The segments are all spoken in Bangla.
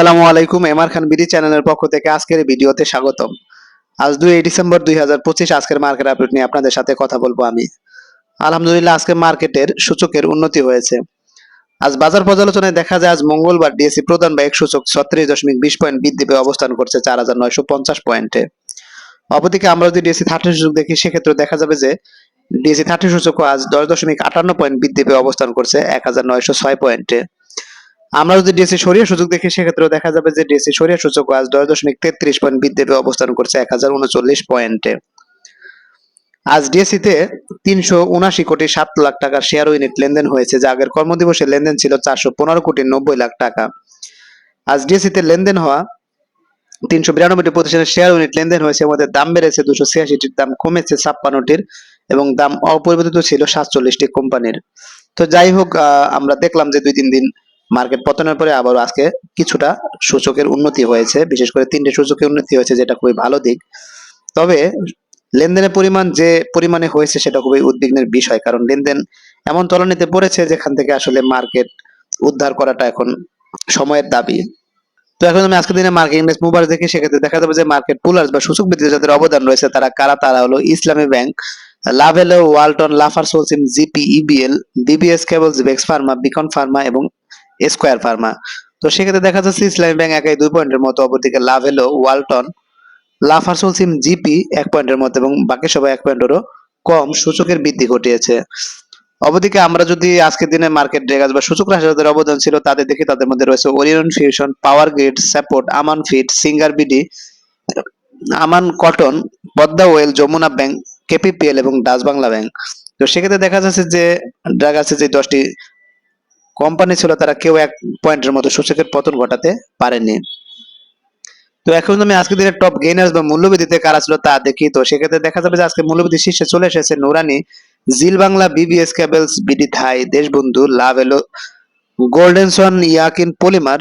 আসসালামু আলাইকুম এমআর খান বিডি চ্যানেলের পক্ষ থেকে আজকের ভিডিওতে স্বাগতম। আজ দুই ডিসেম্বর দুই হাজার পঁচিশ, আজকের মার্কেট আপডেট নিয়ে আপনাদের সাথে কথা বলব আমি। আলহামদুলিল্লাহ আজকে মার্কেটের সূচকের উন্নতি হয়েছে। আজ বাজার পর্যালোচনায় দেখা যায়, আজ মঙ্গলবার ডিএসসি প্রধান বা এক সূচক ছত্রিশ দশমিক বিশ পয়েন্ট বৃদ্ধি পেয়ে অবস্থান করছে চার হাজার নয়শো পঞ্চাশ পয়েন্টে। অপরদিকে আমরা যদি ডিএসসি থার্টি সূচক দেখি, সেক্ষেত্রে দেখা যাবে যে ডিএসসি থার্টি সূচক আজ দশ দশমিক আটান্ন পয়েন্ট বৃদ্ধি পেয়ে অবস্থান করছে এক হাজার নয়শো ছয় পয়েন্টে। আমরা যদি ডিএসসি সরিয়া সূচক দেখি সেক্ষেত্রে দেখা যাবে যে ডিএসসি সরিয়া সূচক আজ দশ দশমিক তেত্রিশ পয়েন্ট বৃদ্ধি পেয়ে অবস্থান করছে এক হাজার উনচল্লিশ পয়েন্টে। আজ ডিএসসি তে তিনশো উনাশি কোটি সাত লাখ টাকার শেয়ার ইউনিট লেনদেন হয়েছে, যা আগের কর্মদিবসে লেনদেন ছিল চারশো পনেরো কোটি নব্বই লাখ টাকা। আজ ডিএসসি তে লেনদেন হওয়া তিনশো বিরানব্বইটি প্রতিষ্ঠানের শেয়ার ইউনিট লেনদেন হয়েছে মধ্যে দাম বেড়েছে দুশো ছিয়াশিটির, দাম কমেছে ছাপ্পান্নটির এবং দাম অপরিবর্তিত ছিল সাতচল্লিশটি কোম্পানির। তো যাই হোক আমরা দেখলাম যে দুই তিন দিন মার্কেট পতনের পরে আবার আজকে কিছুটা সূচকের উন্নতি হয়েছে। বিশেষ করে তিনটে সূচকের উন্নতি হয়েছে, যেটা খুবই ভালো দিক। তবে লেনদেনের পরিমাণ যে পরিমাণে হয়েছে, সেটা খুবই উদ্বিগ্নের বিষয়। কারণ লেনদেন এমন তলানিতে পড়েছে, যেখান থেকে আসলে মার্কেট উদ্ধার করাটা এখন সময়ের দাবি। তো এখন আমি আজকের দিনে মার্কেট ইন্ডেক্স মুভার দেখি, সেক্ষেত্রে দেখা যাবে যে মার্কেট পুলার্স বা সূচক বৃদ্ধিতে যাদের অবদান রয়েছে, তারা কারা? তারা হলো Islami bank, Lovello, Walton, Lafarge, সোলসিম, GP, EBL, BBS, cables, বেক্স pharma, Beacon pharma এবং স্কোয়ার ফার্মা তো সেক্ষেত্রে দেখা যাচ্ছে ইসলামী ব্যাংক একাই দুই পয়েন্টের মতো, অপরদিকে লাভেলো ওয়ালটন লাফারসোল সিম জিপি এক পয়েন্টের মতো এবং বাকি সবাই এক পয়েন্টেরও কম সূচকের বৃদ্ধি ঘটিয়েছে। অবদিকে আমরা যদি আজকের দিনে মার্কেট ড্রেগাজ বা সূচক রাশি যাদের অবদান ছিল, তাদের দেখি তাদের মধ্যে রয়েছে Orion fusion power grid support Aman feed Singer B D Aman cotton Padma oil Jamuna bank K P P L এবং ডাচ বাংলা ব্যাংক তো সেক্ষেত্রে দেখা যাচ্ছে যে ড্রাগাসে যে দশটি কোম্পানি ছিল তারা কেউ এক পয়েন্টের মতো সূচকের পতন ঘটাতে পারেনি তো এখন আমি আজকে দিনের টপ গেইনার্স বা মূল্যবৃদ্ধিতে কারা ছিল তা দেখি। তো সেক্ষেত্রে দেখা যাবে যে আজকে মূল্যবৃদ্ধি শীর্ষে চলে এসেছে Nurani, Zeal Bangla BBS cables BD Thai Deshbandhu, Lovello, Golden Son, Yakin polymer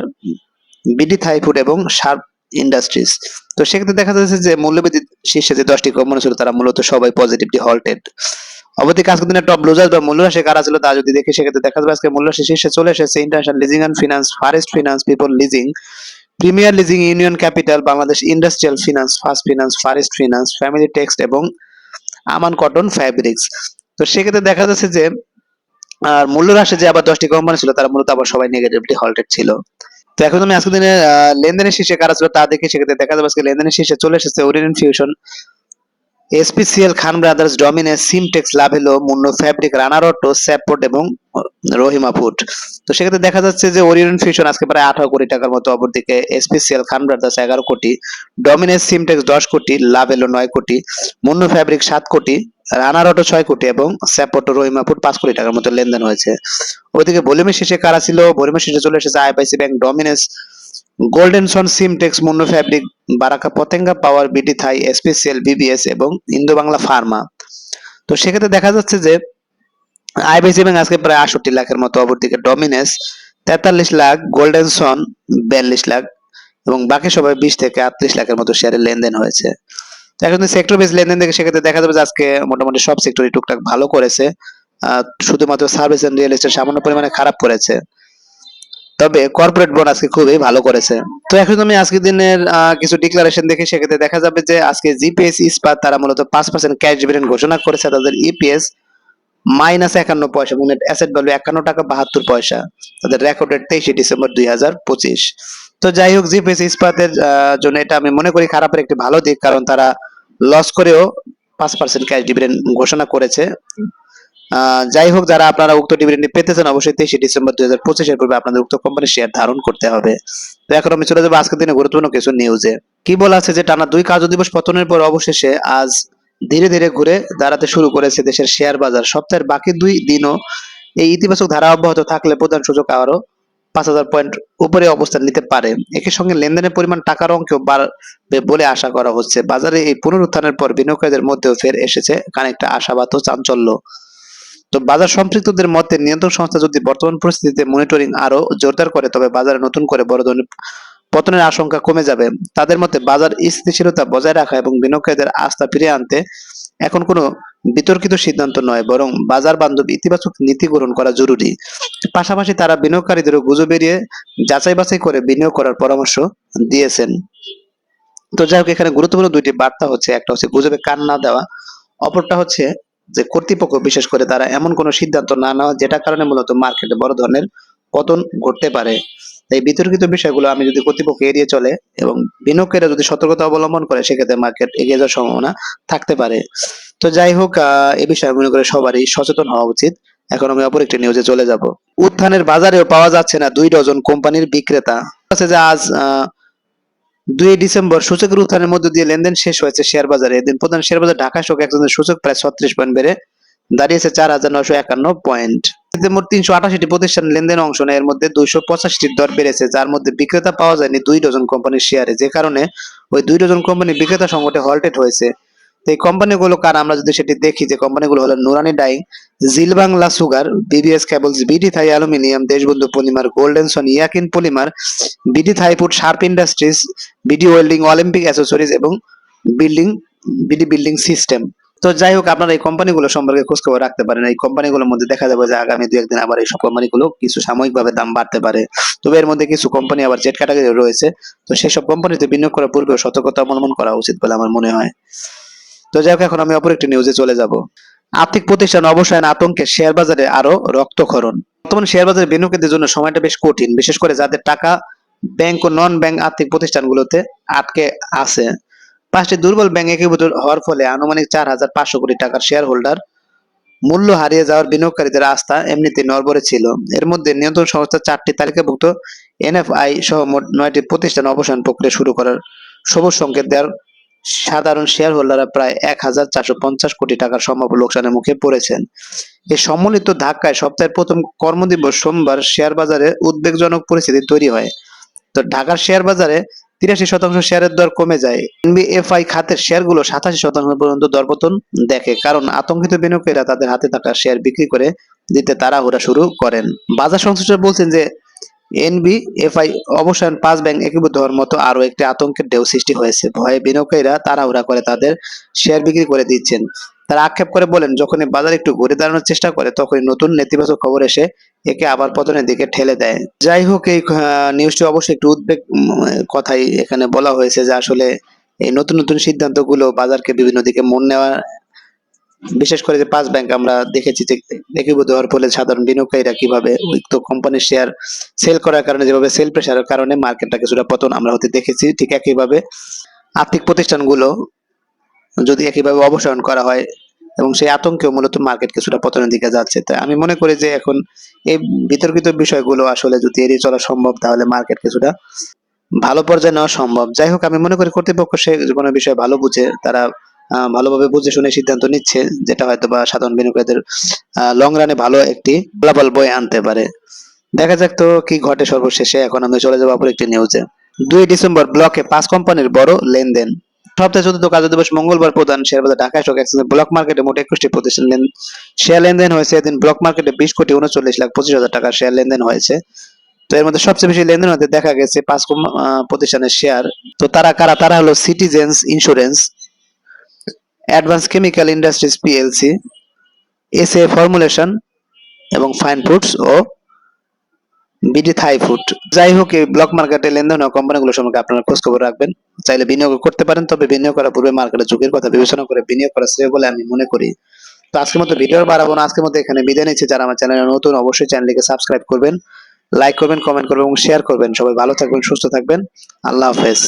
BD Thai food এবং শার্প ইন্ডাস্ট্রিজ তো সেক্ষেত্রে দেখা যাচ্ছে যে মূল্যবৃদ্ধি শীর্ষে যে দশটি কোম্পানি ছিল তারা মূলত সবাই পজিটিভলি হল্টেড অবধিক আজকের দিনে টপ লুজার বা মূল্যরাশি কারা ছিল তা যদি দেখি, সেক্ষেত্রে দেখা যাবে আজকে মূল্যরাশি শীর্ষে চলে এসেছে international leasing and finance forest finance people leasing premier leasing union capital Bangladesh industrial finance first finance forest finance family text এবং আমান কটন ফ্যাব্রিক্স তো সেক্ষেত্রে দেখা যাচ্ছে যে, আর মূল্য হ্রাসে যে আবার দশটি কোম্পানি ছিল তারা মূলত আবার সবাই নেগেটিভলি হল্টেড ছিল। তো এখন আমি আজকের দিনে লেনদেনের শীর্ষে কারা ছিল তা দেখে সেক্ষেত্রে দেখা যাবে আজকে লেনদেনের শীর্ষে চলে এসেছে Orient fusion SPCL Khan brothers Dominage Simtex Lovello Monno fabric রানারটো support এবং রহিমা ফুড তো সেক্ষেত্রে দেখা যাচ্ছে যে ওরিয়ন ফিউশন আজকে প্রায় আঠারো কোটি টাকার মতো অপরদিকে এসপিসিএল খান ব্রাদার্স এগারো কোটি ডমিনেস সিমটেক্স দশ কোটি লাভেলো নয় কোটি মুন্নো ফ্যাব্রিক সাত কোটি রানারটো ছয় কোটি এবং স্যাপোর্টো রহিমা ফুড পাঁচ কোটি টাকার মতো লেনদেন হয়েছে। ওইদিকে ভলিউমের শেষে কারা ছিল? ভলিউমের শেষে চলে এসেছে IPIC bank Dominage golden son Simtex Monno fabric Baraka Patenga power BD Thai SPCL BBS এবং ইন্দো বাংলা ফার্মা তো সেক্ষেত্রে দেখা যাচ্ছে যে আইবিসি ব্যাংক আজকে প্রায় আটষট্টি লাখের মতো অপরদিকে ডমিনেস তেতাল্লিশ লাখ গোল্ডেন সন বিয়াল্লিশ লাখ এবং বাকি সবাই বিশ থেকে আটত্রিশ লাখের মতো শেয়ারের লেনদেন হয়েছে। এখন সেক্টর বেস লেনদেন দেখে সেক্ষেত্রে দেখা যাবে যে আজকে মোটামুটি সব সেক্টরই টুকটাক ভালো করেছে। শুধুমাত্র সার্ভিস এন্ড রিয়েল এস্টেট সামান্য পরিমাণে খারাপ করেছে। তবে কর্পোরেট বন্ড আজকে খুবই ভালো করেছে। তো এখন আমি আজকের দিনের কিছু ডিক্লারেশন দেখে সেক্ষেত্রে দেখা যাবে যে আজকে জিপিএস ইস্পাত, তারা মূলত পাঁচ পার্সেন্ট ক্যাশ ডিভিডেন্ড ঘোষণা করেছে তাদের ইপিএস মাইনাস একান্ন পয়সা এবং অ্যাসেট ভ্যালু একান্ন টাকা বাহাত্তর পয়সা। তাদের রেকর্ড ডেট তেইশে ডিসেম্বর দুই হাজার পঁচিশ। তো যাই হোক, জিপিএস ইস্পাতের জন্য এটা আমি মনে করি খারাপের একটি ভালো দিক, কারণ তারা লস করেও পাঁচ পার্সেন্ট ক্যাশ ডিভিডেন্ড ঘোষণা করেছে। যাই হোক, যারা আপনারা উক্ত ডিভিডেন্ড পেতে চান অবশ্যই তেইশে ডিসেম্বর দুই হাজার পঁচিশের পূর্বে আপনাদের উক্ত কোম্পানির শেয়ার ধারণ করতে হবে। তো এখন আমি চলে যাব আজকের দিনে গুরুত্বপূর্ণ কিছু নিউজে কি বলা আছে যে, টানা দুই কার্য দিবস পতনের পর অবশেষে আজ ধীরে ধীরে ঘুরে দাঁড়াতে শুরু করেছে দেশের শেয়ার বাজার। সপ্তাহের বাকি দুই দিনও এই ইতিবাচক ধারা অব্যাহত থাকলে প্রধান সূচক আরও পাঁচ হাজার পয়েন্ট উপরে অবস্থান নিতে পারে। একই সঙ্গে লেনদেনের পরিমাণ, টাকার অঙ্কেও বাড়বে বলে আশা করা হচ্ছে। বাজারে এই পুনরুত্থানের পর বিনিয়োগকারীদের মধ্যেও ফের এসেছে খানিকটা আশাবাদ ও চাঞ্চল্য। তো বাজার সম্পৃক্তদের মতে, নিয়ন্ত্রক সংস্থা যদি বর্তমান পরিস্থিতিতে মনিটরিং আরও জোরদার করে, তবে বাজারে নতুন করে বড় ধরনের পতনের আশঙ্কা কমে যাবে। তাদের মতে, বাজার স্থিতিশীলতা বজায় রাখা এবং বিনিয়োগকারীদের আস্থা ফিরিয়ে আনতে এখন কোনো বিতর্কিত সিদ্ধান্ত নয়, বরং বাজার বান্ধব ইতিবাচক নীতি গ্রহণ করা জরুরি। পাশাপাশি তারা বিনিয়োগকারীদেরও গুজব এড়িয়ে যাচাই বাছাই করে বিনিয়োগ করার পরামর্শ দিয়েছেন। তো যাই হোক, এখানে গুরুত্বপূর্ণ দুইটি বার্তা হচ্ছে। একটা হচ্ছে গুজবে কান না দেওয়া, অপরটা হচ্ছে যে কর্তৃপক্ষ, বিশেষ করে তারা এমন কোনো সিদ্ধান্ত না নেওয়া যেটা কারণে মূলত মার্কেটে বড় ধরনের পতন ঘটতে পারে। এই বিতর্কিত বিষয়গুলো আমি যদি কর্তৃপক্ষ এড়িয়ে চলে এবং বিনিয়োগকারীরা যদি সতর্কতা অবলম্বন করে, সেক্ষেত্রে মার্কেট এগিয়ে যাওয়ার সম্ভাবনা থাকতে পারে। তো যাই হোক এ বিষয়ে মনে করে সবারই সচেতন হওয়া উচিত। এখন আমি অপর একটি নিউজে চলে যাব। উত্থানের বাজারেও পাওয়া যাচ্ছে না দুই ডজন কোম্পানির বিক্রেতা। আছে যে আজ দুই ডিসেম্বর সূচকের উত্থানের মধ্য দিয়ে লেনদেন শেষ হয়েছে শেয়ার বাজারে। এদিন প্রধান শেয়ার বাজার ঢাকা স্টক এক্সচেঞ্জের সূচক প্রায় ছত্রিশ পয়েন্ট বেড়ে দাঁড়িয়েছে চার হাজার নশো একান্ন পয়েন্ট। তিনশো আঠাশিটি প্রতিষ্ঠান লেনদেন অংশ নেয়। এর মধ্যে দুইশো পঁচাশিটির দর বেড়েছে, যার মধ্যে বিক্রেতা পাওয়া যায়নি দুই ডজন কোম্পানির শেয়ারে, যে কারণে ওই দুই ডজন কোম্পানি বিক্রেতা সংকটে হল্টেড হয়েছে। এই কোম্পানিগুলো কার? আমরা যদি সেটি দেখি, যে কোম্পানিগুলো হলো Nurani dyeing Zeal Bangla sugar, BBS cables, BD Thai aluminium, Deshbandhu polymer, golden son, Yakin polymer, BD থাইপুট Sharp industries, BD welding, Olympic accessories এবং বিল্ডিং, বিডি বিল্ডিং সিস্টেম। তো যাই হোক, আপনারা এই কোম্পানিগুলো সম্পর্কে খোঁজখবর রাখতে পারেন। এই কোম্পানিগুলোর মধ্যে দেখা যাবে যে আগামী দু একদিন আবার এই সব কোম্পানিগুলো কিছু সাময়িকভাবে দাম বাড়তে পারে। তবে এর মধ্যে কিছু কোম্পানি আবার জেট ক্যাটাগরি রয়েছে। তো সেই সব কোম্পানিতে বিনিয়োগ করার পূর্বে সতর্কতা অবলম্বন করা উচিত বলে আমার মনে হয়। তো যাই হোক, এখন আমি অপর একটি নিউজে চলে যাব। আর্থিক প্রতিষ্ঠান অবসায়ন আতঙ্কে শেয়ার বাজারে আরও রক্তক্ষরণ। বর্তমানে শেয়ার বাজারে বিনিয়োগের জন্য সময়টা বেশ কঠিন, বিশেষ করে যাদের টাকা ব্যাংক ও নন ব্যাংক আর্থিক প্রতিষ্ঠানগুলোতে আটকে আছে। পাঁচটি দুর্বল ব্যাংক একীভূত হওয়ার ফলে আনুমানিক চার হাজার পাঁচশো কোটি টাকার শেয়ার হোল্ডার মূল্য হারিয়ে যাওয়ার বিনিয়োগকারীদের আস্থা এমনিতে নড়বড়ে ছিল। এর মধ্যে নিয়ন্ত্রণ সংস্থা চারটি তালিকাভুক্ত এনএফআই সহ মোট নয়টি প্রতিষ্ঠান অবসান প্রক্রিয়া শুরু করার সবুজ সংকেত দেওয়ার সাধারণ শেয়ার হোল্ডাররা প্রায় এক হাজার চারশো পঞ্চাশ কোটি টাকার সম্ভাব্য লোকসানের মুখে পড়েছেন। এই সম্মিলিত ধাক্কায় সপ্তাহের প্রথম কর্মদিবস সোমবার শেয়ার বাজারে উদ্বেগজনক পরিস্থিতি তৈরি হয়। তো ঢাকার শেয়ার বাজারে তিরাশি শতাংশ শেয়ারের দর কমে যায়। এনবিএফআই খাতের শেয়ারগুলো সাতাশি শতাংশ পর্যন্ত দরপতন দেখে, কারণ আতঙ্কিত বিনিয়োগকারীরা তাদের হাতে থাকা শেয়ার বিক্রি করে দিতে তাড়াহুড়া শুরু করেন। বাজার সংশ্লিষ্টরা বলছেন যে এনবিএফআই অবসান পাঁচ ব্যাংক একীভূত হওয়ার মতো আরও একটি আতঙ্কের ঢেউ সৃষ্টি হয়েছে। ভয়ে বিনিয়োগকারীরা তাড়াহুড়া করে তাদের শেয়ার বিক্রি করে দিচ্ছেন। তারা আক্ষেপ করে বলেন, যখনই বাজার একটু ঘুরে দাঁড়ানোর চেষ্টা করে, তখনই নতুন নেতিবাচক খবর এসে একে আবার পতনের দিকে ঠেলে দেয়। যাই হোক, এই নিউজটি অবশ্যই একটু উদ্বেগ কথাই এখানে বলা হয়েছে যে আসলে এই নতুন নতুন সিদ্ধান্তগুলো বাজারকে বিভিন্ন দিকে মন নেওয়া বিশেষ করে যে পাঁচ ব্যাংক আমরা দেখেছি যে একীভূত হওয়ার ফলে সাধারণ বিনিয়োগকারীরা কীভাবে উক্ত কোম্পানির শেয়ার সেল করার কারণে, যেভাবে সেল প্রেসারের কারণে মার্কেটটা কিছুটা পতন আমরা হতে দেখেছি, ঠিক একইভাবে আর্থিক প্রতিষ্ঠানগুলো যদি একইভাবে অবসায়ন করা হয় এবং সেই আতঙ্কেও মূলত মার্কেট কিছুটা পতনের দিকে যাচ্ছে। তাই আমি মনে করি যে এখন এই বিতর্কিত বিষয়গুলো আসলে যদি এড়িয়ে চলা সম্ভব, তাহলে মার্কেট কিছুটা ভালো পর্যায়ে নেওয়া সম্ভব। যাই হোক, আমি মনে করি কর্তৃপক্ষ সে কোনো বিষয় ভালো বুঝে তারা ভালোভাবে বুঝে শুনে সিদ্ধান্ত নিচ্ছে যেটা হয়তো বা সাধারণ বিনিয়োগকারীদের লং রানে ভালো একটি ফলাফল বয়ে আনতে পারে। দেখা যাক তো কি ঘটে সর্বশেষে। এখন আমি চলে যাব অপর একটি নিউজে দুই ডিসেম্বর ব্লকে পাঁচ কোম্পানির বড় লেনদেন। সপ্তাহে চতুর্থ কার্য দিবস মঙ্গলবার প্রধান শেয়ার বাজার ঢাকা স্টক এক্সচেঞ্জ ব্লক মার্কেটে মোট একুশটি প্রতিষ্ঠান শেয়ার লেনদেন হয়েছে। এদিন ব্লক মার্কেটে বিশ কোটি উনচল্লিশ লাখ পঁচিশ হাজার টাকার শেয়ার লেনদেন হয়েছে। তো এর মধ্যে সবচেয়ে বেশি লেনদেন হতে দেখা গেছে পাঁচ প্রতিষ্ঠানের শেয়ার। তো তারা কারা? তারা হলো citizens insurance advance chemical industries PLC S A formulation এবং ফাইন ফুডস ও বিডি থাই ফুড যাই হোক, এই ব্লক মার্কেটে লেনদেন হওয়া কোম্পানিগুলো সম্পর্কে আপনারা খোঁজ খবর রাখবেন। চাইলে বিনিয়োগ করতে পারেন, তবে বিনিয়োগ করার পূর্বে মার্কেটের ঝুঁকির কথা বিবেচনা করে বিনিয়োগ করা শ্রেয় বলে আমি মনে করি। তো আজকের মতো ভিডিও বাড়াবো না। আজকের মতো এখানে বিদায় নিচ্ছি। যারা আমার চ্যানেলে নতুন, অবশ্যই চ্যানেলটিকে সাবস্ক্রাইব করবেন লাইক করবেন কমেন্ট করবেন, এবং শেয়ার করবেন। সবাই ভালো থাকবেন, সুস্থ থাকবেন। আল্লাহ হাফেজ।